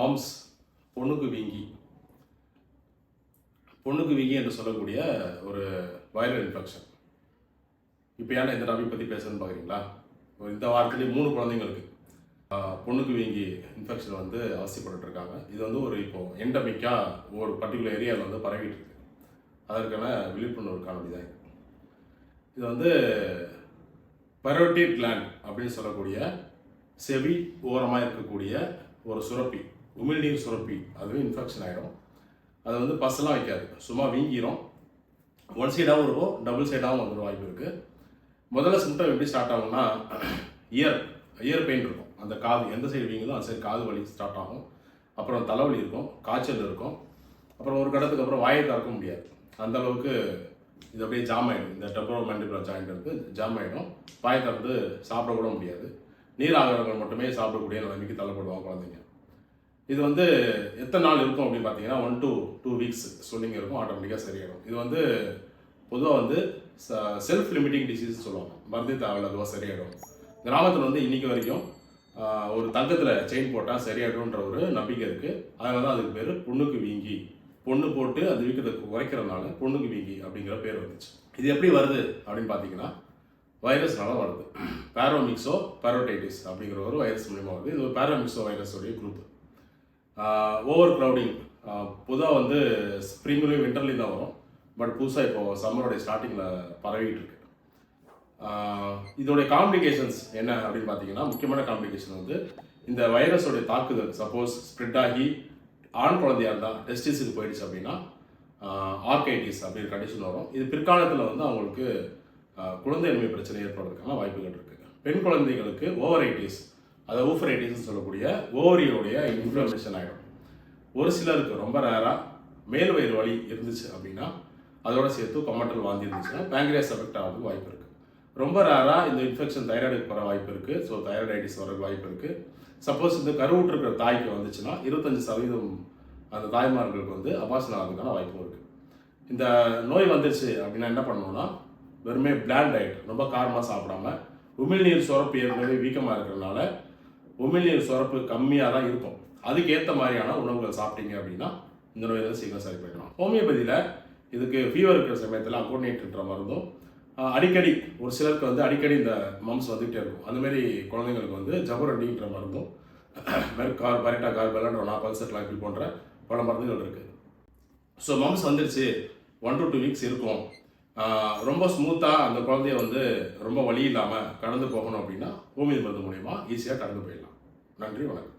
Mumps பொண்ணுக்கு வீங்கி. பொண்ணுக்கு வீங்கி என்று சொல்லக்கூடிய ஒரு வைரல் இன்ஃபெக்ஷன் இப்போ ஏன்னா இந்த டாபிக் பற்றி பேசுறேன்னு பார்க்குறீங்களா? ஒரு இந்த வாரத்துலேயே மூணு குழந்தைங்களுக்கு பொண்ணுக்கு வீங்கி இன்ஃபெக்ஷன் வந்து அவசியப்பட்டுருக்காங்க இது வந்து ஒரு இப்போது எண்டமிக்காக ஒரு பர்டிகுலர் ஏரியாவில் வந்து பரவிட்டு இருக்கு அதற்கான விழிப்புணர்வு காணொலி தான் இது. இது வந்து பரோட்டிட் கிளாண்ட் அப்படின்னு சொல்லக்கூடிய செவி ஓரமாக இருக்கக்கூடிய ஒரு சுரப்பி. உமிழ்நீர் சுரப்பி. அதுவே இன்ஃபெக்ஷன் ஆகிடும் அது வந்து பஸ்ஸெல்லாம் வைக்காது. சும்மா வீங்கிரும். ஒன் சைடாகவும் இருக்கும். டபுள் சைடாகவும் வந்துடும் வாய்ப்பு இருக்குது முதல்ல சிம்டம் எப்படி ஸ்டார்ட் ஆகும்னா இயர் இயர் பெயின் இருக்கும். அந்த காது எந்த சைடு வீங்குதோ அந்த சைடு காது வலி ஸ்டார்ட் ஆகும். அப்புறம் தலைவலி இருக்கும். காய்ச்சல் இருக்கும். அப்புறம் ஒரு கட்டத்துக்கு அப்புறம் வாயை திறக்க முடியாது. அந்த அளவுக்கு இது அப்படியே ஜாம் ஆகிடும் இந்த டெப்ரோ மண்டிபுலர் ஜாயிண்ட் வந்து ஜாம் ஆகிடும் வாயை திறந்து சாப்பிட கூட முடியாது. நீர் ஆகாரங்கள் மட்டுமே சாப்பிடக்கூடிய நிலைமைக்கு தள்ளப்படுவாங்க குழந்தைங்க. இது வந்து எத்தனை நாள் இருக்கும் அப்படின்னு பார்த்தீங்கன்னா one to two weeks swelling இருக்கும் ஆட்டோமேட்டிக்காக சரியாயிடும் இது வந்து பொதுவாக வந்து செல்ஃப் லிமிட்டிங் டிசீஸ் சொல்லுவாங்க. மருந்து தேவையில்ல அதுவாக சரியாயிடும். கிராமத்தில் வந்து இன்றைக்கி வரைக்கும் ஒரு தங்கத்தில் செயின் போட்டால் சரியாயிடும்ன்ற ஒரு நம்பிக்கை இருக்குது அதனால தான் அதுக்கு பேர் பொண்ணுக்கு வீங்கி. பொண்ணு போட்டு அது வீக்கத்தை குறைக்கிறதுனால பொண்ணுக்கு வீங்கி அப்படிங்கிற பேர் வந்துச்சு. இது எப்படி வருது அப்படின்னு பார்த்தீங்கன்னா வைரஸ்னால வருது. பேரோமிக்ஸோ பேரோடைட்டிஸ் அப்படிங்கிற ஒரு வைரஸ் மூலியமாக வருது. இது ஒரு பேரோமிக்ஸோ வைரஸோடைய குரூப் ஓவர் க்ரௌடிங் பொதுவாக வந்து ஸ்ப்ரிங்லேயும் விண்டர்லேயும் தான் வரும். பட் புதுசாக இப்போ சம்மருடைய ஸ்டார்டிங்கில் பரவிட்டு இருக்கு. இதோடைய காம்ப்ளிகேஷன்ஸ் என்ன அப்படின்னு பார்த்தீங்கன்னா முக்கியமான காம்ப்ளிகேஷன் வந்து இந்த வைரஸோடைய தாக்குதல் சப்போஸ் ஸ்ப்ரெட் ஆகி ஆண் குழந்தையா இருந்தால் டெஸ்டிஸுக்கு போயிடுச்சு அப்படின்னா ஆர்கைட்டிஸ் அப்படின்ற கண்டிஷன் வரும். இது பிற்காலத்தில் வந்து அவங்களுக்கு குழந்தை குழந்தையின்மை பிரச்சனை ஏற்படுறதுக்கான வாய்ப்புகள் இருக்குது பெண் குழந்தைகளுக்கு ஓவரைட்டிஸ் அதை ஊஃபரைட்டிஸ்னு சொல்லக்கூடிய ஓவரியோடைய இன்ஃப்ளமேஷன் ஆகிடும் ஒரு சிலருக்கு ரொம்ப ரேராக மேல் வயிறு வலி இருந்துச்சு அப்படின்னா அதோட சேர்த்து கொமட்டல் வாந்தி இருந்துச்சுன்னா பேங்க்ரியாஸ் எஃபெக்ட் ஆகிறதுக்கு வாய்ப்பு இருக்குது ரொம்ப ரேராக இந்த இன்ஃபெக்ஷன் தைராய்டுக்கு வர வாய்ப்பு இருக்குது ஸோ தைராய்டைட்டிஸ் வர வாய்ப்பு இருக்குது சப்போஸ் இந்த கருவுற்றிருக்கிற தாய்க்கு வந்துச்சுன்னா இருபத்தஞ்சு சதவீதம் அந்த தாய்மார்களுக்கு வந்து அபாசனம் ஆகிறதுக்கான வாய்ப்பும் இருக்குது இந்த நோய் வந்துருச்சு அப்படின்னா என்ன பண்ணணும்னா வெறுமே பிளான் டயட் ரொம்ப காரமாக சாப்பிடாம உமிழ்நீர் சுரப்பு ஏற்கனவே வீக்கமாக இருக்கிறதுனால உமிழ்நீர் சுரப்பு கம்மியாக தான் இருக்கும். அதுக்கேற்ற மாதிரியான உணவுகள் சாப்பிட்டீங்க அப்படின்னா இந்த நோய் சீக்கிரம் சரி பண்ணிடலாம் ஹோமியோபதியில் இதுக்கு ஃபீவர் இருக்கிற சமயத்தில் அக்கோர்டினேட்ன்ற மருந்தும் அடிக்கடி ஒரு சிலருக்கு வந்து அடிக்கடி இந்த மம்ஸ் வந்துகிட்டே இருக்கும். அந்தமாரி குழந்தைங்களுக்கு வந்து ஜபரண்டின்ற மருந்தும் மெர்கார் பரேட்டா கார் பெலட்ரோனா பல்சர் லாக்கி போன்ற பல மருந்துகள் இருக்குது ஸோ மம்ஸ் வந்துருச்சு. ஒன் டு டூ வீக்ஸ் இருக்கும். ரொம்ப ஸ்மூத்தாக அந்த குழந்தைய வந்து ரொம்ப வழி இல்லாமல் கடந்து போகணும் அப்படின்னா பூமி மருந்து மூலயமா ஈஸியாக கடந்து போயிடலாம். நன்றி வணக்கம்.